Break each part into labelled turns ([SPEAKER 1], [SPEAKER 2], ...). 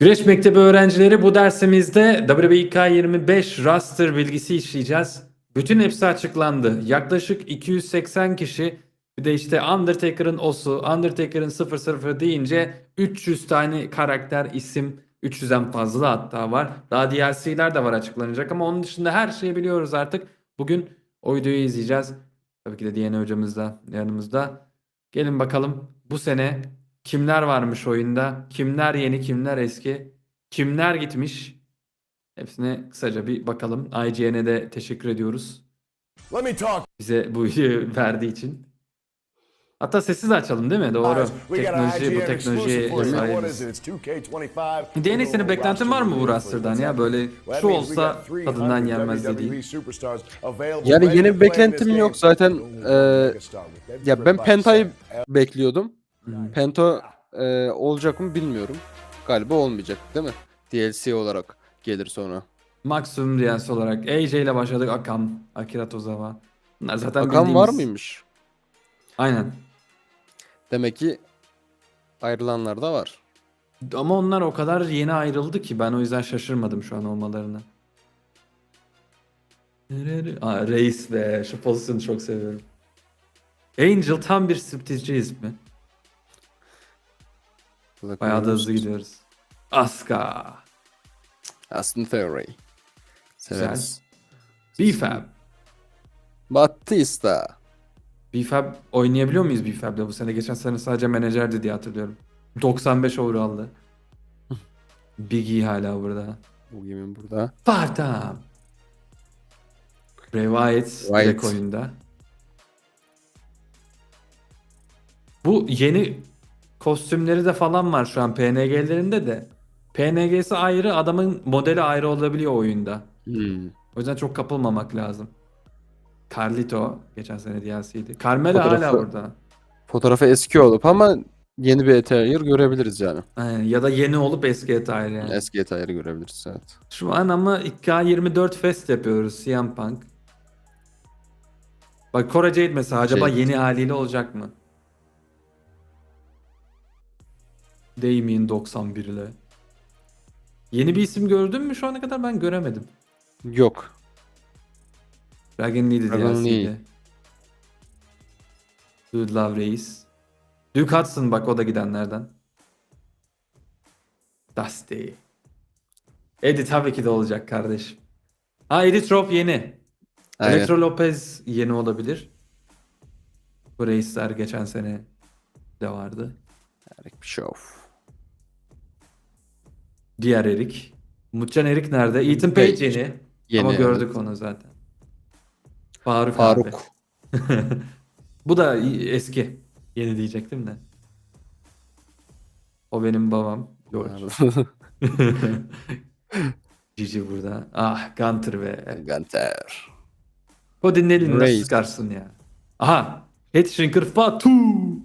[SPEAKER 1] Güreş Mektebi öğrencileri bu dersimizde WBK 25 roster bilgisi işleyeceğiz. Bütün hepsi açıklandı. Yaklaşık 280 kişi bir de işte Undertaker'ın osu, Undertaker'ın 00 deyince 300 tane karakter, isim, 300'den fazla hatta var. Daha DLC'ler de var açıklanacak ama onun dışında her şeyi biliyoruz artık. Bugün o videoyu izleyeceğiz. Tabii ki de DNA hocamız da yanımızda. Gelin bakalım bu sene kimler varmış oyunda? Kimler yeni, kimler eski? Kimler gitmiş? Hepsine kısaca bir bakalım. IGN'e de teşekkür ediyoruz.
[SPEAKER 2] Let me talk.
[SPEAKER 1] Bize bu videoyu verdiği için. Hatta sessiz açalım değil mi? Doğru. Teknoloji, bu teknolojiye sahibiz.
[SPEAKER 2] it? It's 2K25.
[SPEAKER 1] DNA senin beklentin var mı bu roster'dan ya? Böyle şu olsa tadından yenmez dediğin.
[SPEAKER 3] Yani yeni bir beklentim yok zaten. eee, ya ben Penta'yı bekliyordum.
[SPEAKER 1] Hmm.
[SPEAKER 3] Penta eee, olacak mı bilmiyorum. Galiba olmayacak değil mi? DLC olarak gelir sonra.
[SPEAKER 1] Maksimum DLC olarak AJ ile başladık. Akam, Akira Tozawa. Bunlar zaten
[SPEAKER 3] Bakan var
[SPEAKER 1] bildiğimiz-
[SPEAKER 3] mıymış?
[SPEAKER 1] Aynen.
[SPEAKER 3] Demek ki ayrılanlar da var.
[SPEAKER 1] Ama onlar o kadar yeni ayrıldı ki ben o yüzden şaşırmadım şu an olmalarına. Aa, Reis be şu pozisyonu çok seviyorum. Angel tam bir striptizci ismi.
[SPEAKER 3] Burada
[SPEAKER 1] Bayağı da hızlı gidiyoruz. Asuka.
[SPEAKER 3] Austin Theory. Severiz.
[SPEAKER 1] BFAB.
[SPEAKER 3] Batista.
[SPEAKER 1] BFAB oynayabiliyor muyuz BFAB'le bu sene? Geçen sene sadece menajerdi diye hatırlıyorum. 95 overall'dı. Biggie hala burada.
[SPEAKER 3] Bu kimin burada?
[SPEAKER 1] Sparta. Wyatt. direkt oyunda. Bu yeni kostümleri de falan var şu an PNG'lerinde de. PNG'si ayrı, adamın modeli ayrı olabiliyor oyunda.
[SPEAKER 3] Hmm.
[SPEAKER 1] O yüzden çok kapılmamak lazım. Carlito geçen sene DLC'ydi. Carmela hala
[SPEAKER 3] Fotoğrafı-
[SPEAKER 1] burada.
[SPEAKER 3] Fotoğrafı eski olup ama yeni bir attire görebiliriz yani.
[SPEAKER 1] Aynen. Ya da yeni olup eski attire yani.
[SPEAKER 3] Eski attire görebiliriz evet.
[SPEAKER 1] Şu an ama 2K24 Fest yapıyoruz CM Punk. Bak Cora Jade mesela acaba
[SPEAKER 3] Jade.
[SPEAKER 1] yeni haliyle olacak mı? Damien 91 ile. Yeni bir isim gördün mü şu ana kadar ben göremedim.
[SPEAKER 3] Yok.
[SPEAKER 1] Dragon Lee'di
[SPEAKER 3] Dragon. Lee.
[SPEAKER 1] Dude Love Reis. Duke Hudson bak o da gidenlerden. Dusty. Eddie tabii ki de olacak kardeşim. Ha Eddie Trop yeni.
[SPEAKER 3] Aynen.
[SPEAKER 1] Electro Lopez yeni olabilir. Bu reisler geçen sene de vardı.
[SPEAKER 3] Eric Bischoff.
[SPEAKER 1] Diğer Erik. Mutcan Erik nerede? Ethan Page yeni.
[SPEAKER 3] Yeni,
[SPEAKER 1] Ama gördük
[SPEAKER 3] evet.
[SPEAKER 1] onu zaten. Faruk,
[SPEAKER 3] Faruk.
[SPEAKER 1] abi. Bu da eski. Yeni diyecektim de. O benim babam. George. Cici burada. Ah Gunter ve
[SPEAKER 3] Gunter.
[SPEAKER 1] Cody'nin elini nasıl sıkarsın ya? Aha. Head Shrinker Fatu. Samu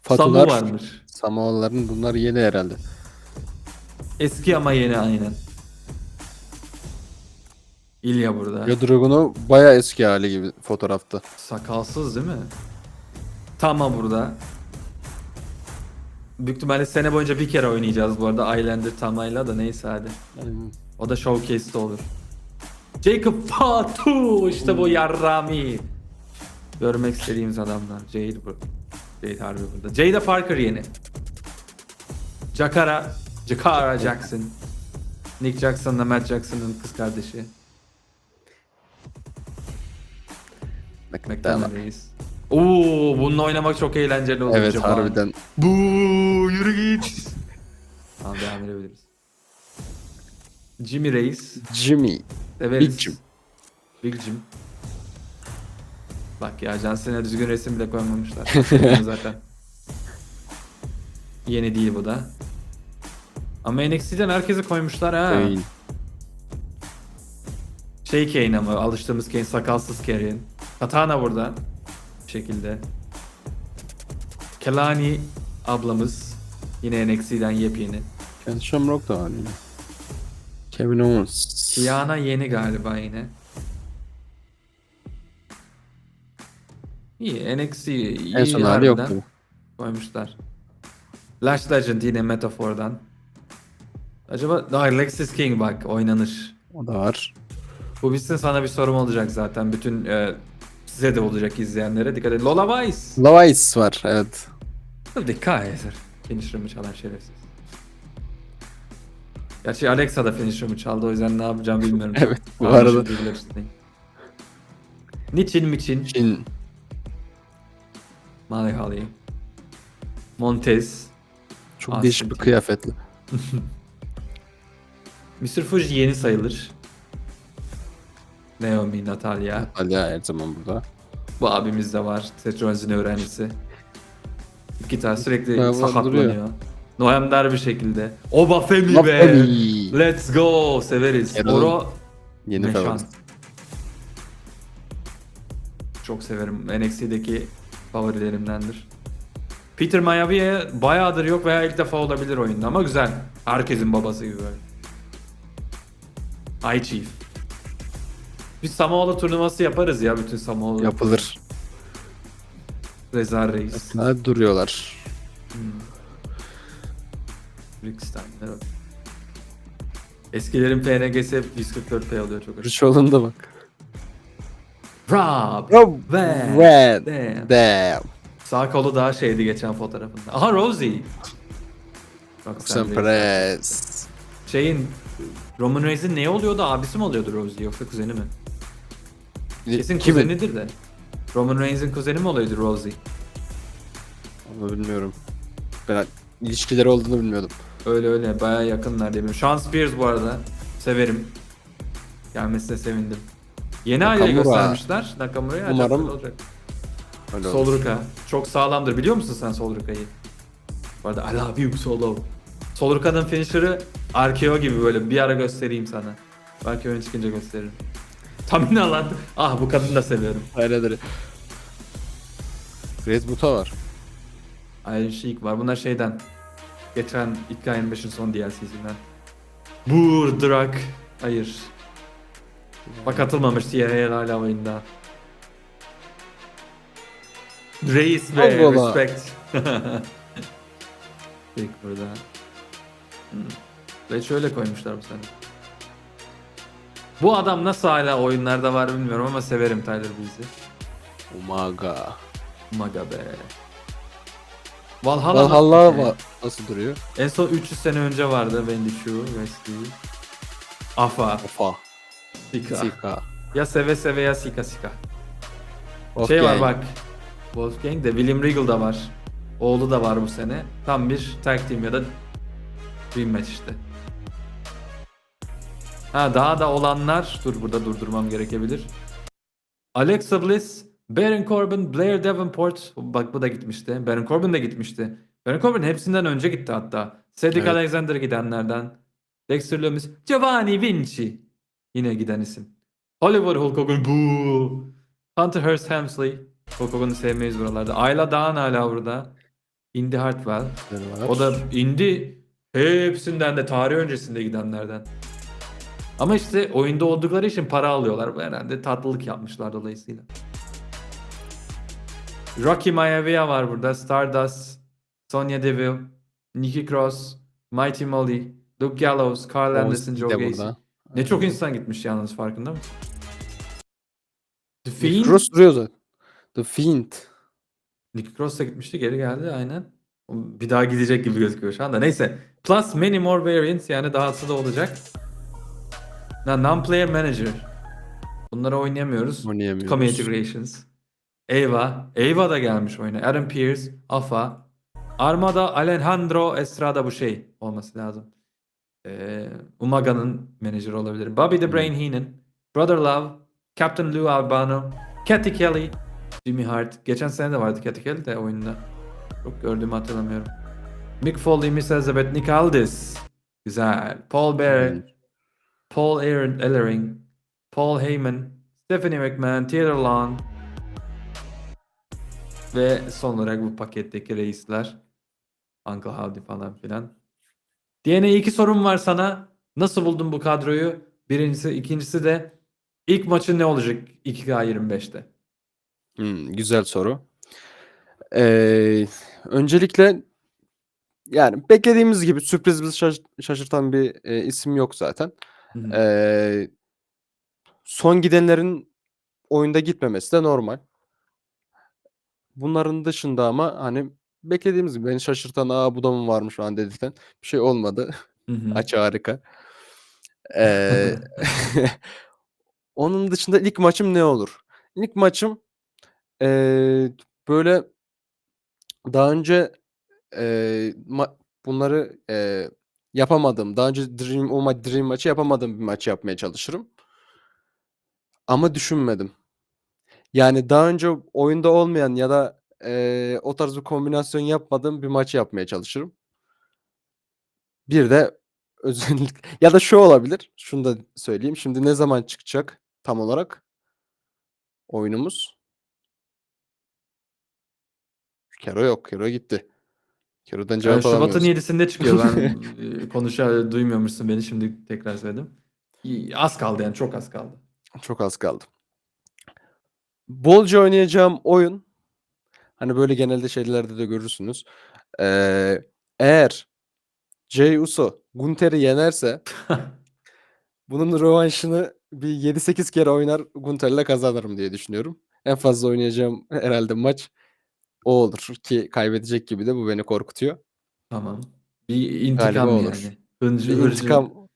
[SPEAKER 3] Fatular,
[SPEAKER 1] varmış.
[SPEAKER 3] Samoaların bunlar yeni herhalde.
[SPEAKER 1] Eski ama yeni aynen. İlya burada.
[SPEAKER 3] Ya Dragun'u baya eski hali gibi fotoğrafta.
[SPEAKER 1] Sakalsız değil mi? Tama burada. Büyük ihtimalle sene boyunca bir kere oynayacağız bu arada Islander Tama'yla da neyse hadi. O da showcase'de olur. Jacob Fatu işte bu yarrami. Görmek istediğimiz adamlar. Jade bu. Jade harbi burada. Jade Parker yeni. Jakara. Jakara Jackson. Nick Jackson'la Matt Jackson'ın kız kardeşi.
[SPEAKER 3] McDonald.
[SPEAKER 1] Oo, bununla oynamak çok eğlenceli olur.
[SPEAKER 3] Evet
[SPEAKER 1] acaba.
[SPEAKER 3] harbiden.
[SPEAKER 1] Bu yürü git. tamam devam edebiliriz. Jimmy Reis.
[SPEAKER 3] Jimmy.
[SPEAKER 1] Severiz.
[SPEAKER 3] Big Jim.
[SPEAKER 1] Big Jim. Bak ya John Cena düzgün resim bile koymamışlar. zaten. Yeni değil bu da. Ama NXT'den herkese koymuşlar ha.
[SPEAKER 3] Kane.
[SPEAKER 1] Şey Kane ama alıştığımız Kane sakalsız Kane. Katana burada. Bir şekilde. Kelani ablamız. Yine NXT'den yepyeni.
[SPEAKER 3] Ken Shamrock da var yine. Kevin Owens.
[SPEAKER 1] Kiana yeni galiba yine. İyi NXT iyi
[SPEAKER 3] En son hali
[SPEAKER 1] harbiden
[SPEAKER 3] yoktu.
[SPEAKER 1] koymuşlar. Lash Legend yine metafordan. Acaba Daha Alexis King bak oynanır.
[SPEAKER 3] O da var.
[SPEAKER 1] Bu bitsin sana bir sorum olacak zaten. Bütün e, size de olacak izleyenlere. Dikkat edin. Lola Vice.
[SPEAKER 3] Lavice var evet.
[SPEAKER 1] Tabii Kaiser. Finisher'ımı çalan şerefsiz. Gerçi Alexa da finisher'ımı çaldı o yüzden ne yapacağım bilmiyorum.
[SPEAKER 3] Evet, bu
[SPEAKER 1] Karmaşık
[SPEAKER 3] arada.
[SPEAKER 1] üstündeyim. Niçin miçin?
[SPEAKER 3] Çin.
[SPEAKER 1] Holly. Montez.
[SPEAKER 3] Çok değişik bir kıyafetli.
[SPEAKER 1] Mr. Fuji yeni sayılır. Naomi, Natalia.
[SPEAKER 3] Alya her zaman burada.
[SPEAKER 1] Bu abimiz de var. Seth Rollins öğrencisi. Gitar sürekli
[SPEAKER 3] Ha, var,
[SPEAKER 1] sakatlanıyor.
[SPEAKER 3] duruyor.
[SPEAKER 1] Noemdar bir şekilde. Oba Femi
[SPEAKER 3] Oba
[SPEAKER 1] be.
[SPEAKER 3] Femi.
[SPEAKER 1] Let's go. Severiz.
[SPEAKER 3] Erol.
[SPEAKER 1] Oro
[SPEAKER 3] Yeni
[SPEAKER 1] Meşan.
[SPEAKER 3] favorit.
[SPEAKER 1] Çok severim. NXT'deki favorilerimdendir. Peter Mayavi'ye bayağıdır yok veya ilk defa olabilir oyunda ama güzel. Herkesin babası gibi böyle. Ay Chief. Bir Samoalı turnuvası yaparız ya bütün Samoalı.
[SPEAKER 3] Yapılır.
[SPEAKER 1] Rezar Reis.
[SPEAKER 3] Hadi duruyorlar.
[SPEAKER 1] Rick Steiner. Eskilerin PNG'si hep 144p oluyor çok hoş.
[SPEAKER 3] Rich da bak.
[SPEAKER 1] Rob.
[SPEAKER 3] Rob
[SPEAKER 1] Van
[SPEAKER 3] Van
[SPEAKER 1] Dam.
[SPEAKER 3] Damn.
[SPEAKER 1] Sağ kolu daha şeydi geçen fotoğrafında. Aha Rosie. Reis.
[SPEAKER 3] Perez.
[SPEAKER 1] Şeyin Roman Reigns'in ne oluyordu? Abisi mi oluyordu Rosie yoksa kuzeni mi? Kesin
[SPEAKER 3] Kimin?
[SPEAKER 1] kuzenidir de. Roman Reigns'in kuzeni mi oluyordu Rosie?
[SPEAKER 3] Onu bilmiyorum. Ben ilişkileri olduğunu bilmiyordum.
[SPEAKER 1] Öyle öyle baya yakınlar diye biliyorum. Sean Spears bu arada. Severim. Gelmesine sevindim. Yeni
[SPEAKER 3] Nakamura.
[SPEAKER 1] göstermişler. Nakamura'ya acayip
[SPEAKER 3] Umarım
[SPEAKER 1] güzel olacak.
[SPEAKER 3] Öyle.
[SPEAKER 1] Solruka. Çok sağlamdır. Biliyor musun sen Solruka'yı? Bu arada I love you Solo. Solruka'nın finisher'ı RKO gibi böyle bir ara göstereyim sana. Belki oyun çıkınca gösteririm. Tam lan? Ah bu kadını da seviyorum.
[SPEAKER 3] Öyledir. Great Muta var.
[SPEAKER 1] Iron Sheik var. Bunlar şeyden. Geçen İlk 25'in son DLC'sinden. Burdurak. Hayır. Bak atılmamış TNA hala oyunda. Reis
[SPEAKER 3] Allah Allah.
[SPEAKER 1] respect. Peki burada. Hmm. Ve şöyle koymuşlar bu sene. Bu adam nasıl hala oyunlarda var bilmiyorum ama severim Tyler Breeze'i.
[SPEAKER 3] Umaga.
[SPEAKER 1] Maga be. Valhalla,
[SPEAKER 3] Valhalla
[SPEAKER 1] nasıl-
[SPEAKER 3] var. Nasıl duruyor?
[SPEAKER 1] En son 300 sene önce vardı Wendy Chu, Wesley. Afa,
[SPEAKER 3] Ofa.
[SPEAKER 1] Sika.
[SPEAKER 3] Sika.
[SPEAKER 1] Ya seve seve ya sika sika. Şey var bak. Wolfgang de William Regal da var. Oğlu da var bu sene. Tam bir tag team ya da dream match işte. Ha daha da olanlar dur burada durdurmam gerekebilir. Alexa Bliss, Baron Corbin, Blair Davenport. Bak bu da gitmişti. Baron Corbin de gitmişti. Baron Corbin hepsinden önce gitti hatta. Cedric
[SPEAKER 3] Evet.
[SPEAKER 1] Alexander gidenlerden. Dexter Lumis, Giovanni Vinci. Yine giden isim. Hollywood Hulk Hogan bu. Hunter Hearst Helmsley. Hulk Hogan'ı sevmeyiz buralarda. Ayla Dağın hala burada. Indy Hartwell.
[SPEAKER 3] Var.
[SPEAKER 1] O da Indy hepsinden de tarih öncesinde gidenlerden. Ama işte oyunda oldukları için para alıyorlar. Bu herhalde tatlılık yapmışlar dolayısıyla. Rocky Maivia var burada. Stardust, Sonya Deville, Nikki Cross, Mighty Molly, Luke Gallows, Carl Anderson, Joe Gacy. Ne çok insan gitmiş yalnız farkında mısın? The Fiend.
[SPEAKER 3] Cross duruyor zaten. The Fiend.
[SPEAKER 1] Nick Cross da gitmişti geri geldi aynen. Bir daha gidecek gibi gözüküyor şu anda. Neyse. Plus many more variants yani dahası da olacak. Non-player manager. Bunları oynayamıyoruz.
[SPEAKER 3] Oynayamıyoruz.
[SPEAKER 1] Community Creations. Eva. Eva da gelmiş oyuna. Aaron Pierce. Afa. Armada Alejandro Estrada bu şey olması lazım. Ee, Umaga'nın menajeri olabilir. Bobby the Brain Heenan. Brother Love. Captain Lou Albano. Cathy Kelly. Jimmy Hart. Geçen sene de vardı Cathy Kelly de oyunda. Çok gördüğümü hatırlamıyorum. Mick Foley, Miss Elizabeth, Nick Aldis. Güzel. Paul Bearer. Paul Aaron Ellering, Paul Heyman, Stephanie McMahon, Taylor Long ve son olarak bu paketteki reisler Uncle Howdy falan filan. DNA iki sorum var sana. Nasıl buldun bu kadroyu? Birincisi, ikincisi de ilk maçın ne olacak 2K25'te?
[SPEAKER 3] Hmm, güzel soru. Ee, öncelikle Yani beklediğimiz gibi sürpriz bizi şaş- şaşırtan bir e, isim yok zaten.
[SPEAKER 1] Hı hı.
[SPEAKER 3] Ee, son gidenlerin oyunda gitmemesi de normal. Bunların dışında ama hani beklediğimiz gibi beni şaşırtan aa bu da mı varmış falan dedikten bir şey olmadı.
[SPEAKER 1] Hı hı.
[SPEAKER 3] Açı harika. Ee, onun dışında ilk maçım ne olur? İlk maçım ee, böyle daha önce ee, ma- bunları ee, yapamadım. Daha önce Dream o ma- Dream maçı yapamadığım bir maç yapmaya çalışırım. Ama düşünmedim. Yani daha önce oyunda olmayan ya da ee, o tarz bir kombinasyon yapmadığım bir maç yapmaya çalışırım. Bir de özellikle ya da şu olabilir. Şunu da söyleyeyim. Şimdi ne zaman çıkacak tam olarak oyunumuz? Kero yok. Kero gitti. Kero'dan
[SPEAKER 1] Ee,
[SPEAKER 3] cevap
[SPEAKER 1] Şubat'ın
[SPEAKER 3] alamıyoruz.
[SPEAKER 1] 7'sinde çıkıyor. Ben e, konuşa duymuyormuşsun beni şimdi tekrar söyledim. Az kaldı yani çok az kaldı.
[SPEAKER 3] Çok az kaldı. Bolca oynayacağım oyun hani böyle genelde şeylerde de görürsünüz. Ee, eğer Jey Uso Gunter'i yenerse bunun rövanşını bir 7-8 kere oynar Gunter'le kazanırım diye düşünüyorum. En fazla oynayacağım herhalde maç o olur ki kaybedecek gibi de bu beni korkutuyor.
[SPEAKER 1] Tamam. Bir intikam
[SPEAKER 3] Galiba
[SPEAKER 1] yani.
[SPEAKER 3] olur.
[SPEAKER 1] Hıncı,
[SPEAKER 3] Bir
[SPEAKER 1] hırcı.
[SPEAKER 3] intikam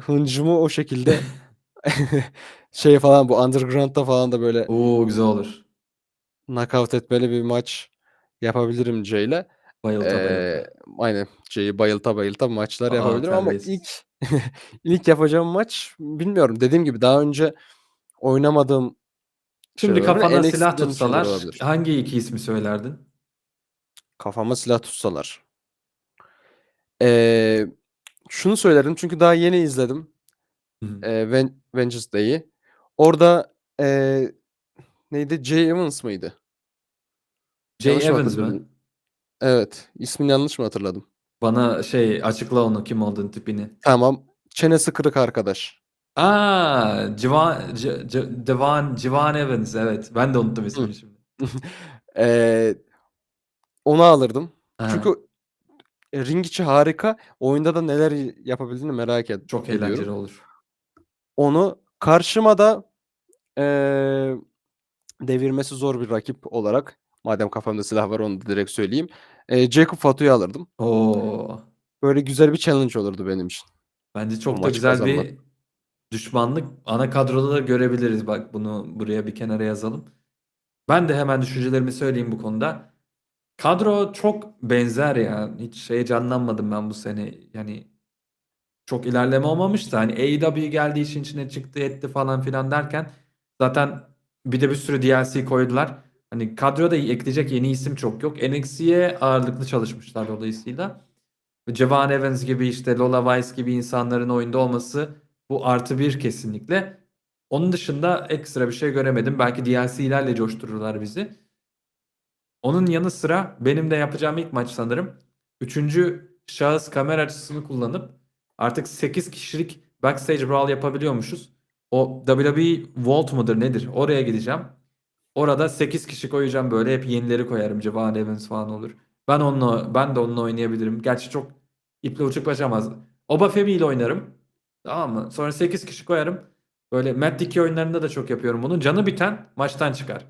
[SPEAKER 3] hıncımı o şekilde şey falan bu Underground'da falan da böyle
[SPEAKER 1] Oo güzel olur.
[SPEAKER 3] knockout etmeli bir maç yapabilirim Jay'le.
[SPEAKER 1] Bayılta bayılta.
[SPEAKER 3] Ee, aynen Jay'i bayılta bayılta maçlar
[SPEAKER 1] Aa,
[SPEAKER 3] yapabilirim ama ilk
[SPEAKER 1] terbiyesiz.
[SPEAKER 3] ilk yapacağım maç bilmiyorum. Dediğim gibi daha önce oynamadığım
[SPEAKER 1] Şimdi
[SPEAKER 3] olabilir.
[SPEAKER 1] kafana
[SPEAKER 3] NXT'den
[SPEAKER 1] silah tutsalar
[SPEAKER 3] olabilir.
[SPEAKER 1] hangi iki ismi söylerdin?
[SPEAKER 3] Kafama silah tutsalar. Ee, şunu söylerim çünkü daha yeni izledim.
[SPEAKER 1] Hı hı.
[SPEAKER 3] Ee, Ven- Vengeance Day'i. Orada ee, neydi? Jay Evans mıydı?
[SPEAKER 1] Jay
[SPEAKER 3] Yanlış
[SPEAKER 1] Evans mı?
[SPEAKER 3] Evet. İsmini yanlış mı hatırladım?
[SPEAKER 1] Bana şey açıkla onu kim olduğunu tipini.
[SPEAKER 3] Tamam. Çenesi kırık arkadaş.
[SPEAKER 1] Aa, Civan, C- C- Devan, Civan Evans evet. Ben de unuttum
[SPEAKER 3] Hı.
[SPEAKER 1] ismini şimdi.
[SPEAKER 3] Ee, onu alırdım.
[SPEAKER 1] Aha,
[SPEAKER 3] Çünkü e, ring içi harika. Oyunda da neler y- yapabildiğini merak ed-
[SPEAKER 1] çok
[SPEAKER 3] ediyorum.
[SPEAKER 1] eğlenceli olur.
[SPEAKER 3] Onu karşıma da ee, devirmesi zor bir rakip olarak madem kafamda silah var onu da direkt söyleyeyim. Ee, Jacob Fatu'yu alırdım.
[SPEAKER 1] Oo,
[SPEAKER 3] Böyle güzel bir challenge olurdu benim için.
[SPEAKER 1] bence
[SPEAKER 3] O
[SPEAKER 1] çok da
[SPEAKER 3] maçı
[SPEAKER 1] güzel
[SPEAKER 3] kazanmak.
[SPEAKER 1] bir düşmanlık. Ana kadroda da görebiliriz. Bak bunu buraya bir kenara yazalım. Ben de hemen düşüncelerimi söyleyeyim bu konuda. Kadro çok benzer ya. Hiç heyecanlanmadım ben bu sene. Yani çok ilerleme olmamıştı. Hani AEW geldiği için içine çıktı etti falan filan derken zaten bir de bir sürü DLC koydular. Hani kadroda ekleyecek yeni isim çok yok. NXT'ye ağırlıklı çalışmışlar dolayısıyla. Javon Evans gibi işte Lola Vice gibi insanların oyunda olması bu artı bir kesinlikle. Onun dışında ekstra bir şey göremedim. Belki DLC'lerle coştururlar bizi. Onun yanı sıra benim de yapacağım ilk maç sanırım. Üçüncü şahıs kamera açısını kullanıp artık 8 kişilik backstage brawl yapabiliyormuşuz. O WWE Vault mudur nedir? Oraya gideceğim. Orada 8 kişi koyacağım böyle hep yenileri koyarım. Javon Evans falan olur. Ben onunla ben de onunla oynayabilirim. Gerçi çok iple uçuk kaçamaz. Oba Femi ile oynarım. Tamam mı? Sonra 8 kişi koyarım. Böyle Matt Dickey oyunlarında da çok yapıyorum bunu. Canı biten maçtan çıkar.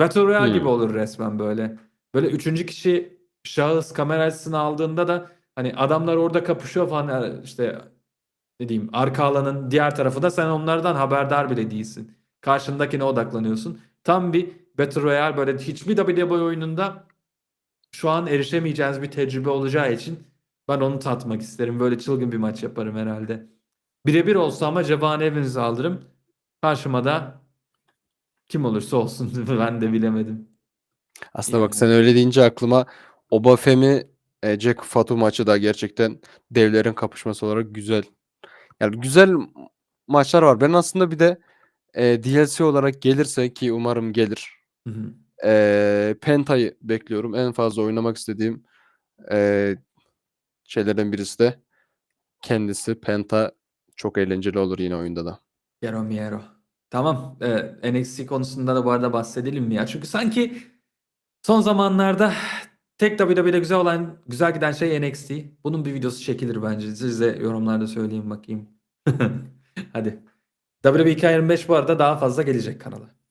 [SPEAKER 1] Battle Royale
[SPEAKER 3] Hmm.
[SPEAKER 1] gibi olur resmen böyle. Böyle üçüncü kişi şahıs kamera açısını aldığında da hani adamlar orada kapışıyor falan işte ne diyeyim arka alanın diğer tarafı da sen onlardan haberdar bile değilsin. Karşındakine odaklanıyorsun. Tam bir Battle Royale böyle hiçbir WWE oyununda şu an erişemeyeceğiniz bir tecrübe olacağı için ben onu tatmak isterim. Böyle çılgın bir maç yaparım herhalde. Birebir olsa ama Javon Evans'ı alırım. Karşıma da kim olursa olsun ben de bilemedim.
[SPEAKER 3] Aslında bak sen öyle deyince aklıma Obafemi e, Jack Fatu maçı da gerçekten devlerin kapışması olarak güzel. Yani güzel maçlar var. Ben aslında bir de e, DLC olarak gelirse ki umarım gelir.
[SPEAKER 1] Hı hı.
[SPEAKER 3] E, Penta'yı bekliyorum. En fazla oynamak istediğim e, şeylerden birisi de kendisi. Penta çok eğlenceli olur yine oyunda da.
[SPEAKER 1] Piero Miero. Tamam. Ee, NXT konusunda da bu arada bahsedelim mi ya? Çünkü sanki son zamanlarda tek WWE'de güzel olan, güzel giden şey NXT. Bunun bir videosu çekilir bence. Siz de yorumlarda söyleyin bakayım. Hadi. WWE 25 bu arada daha fazla gelecek kanala.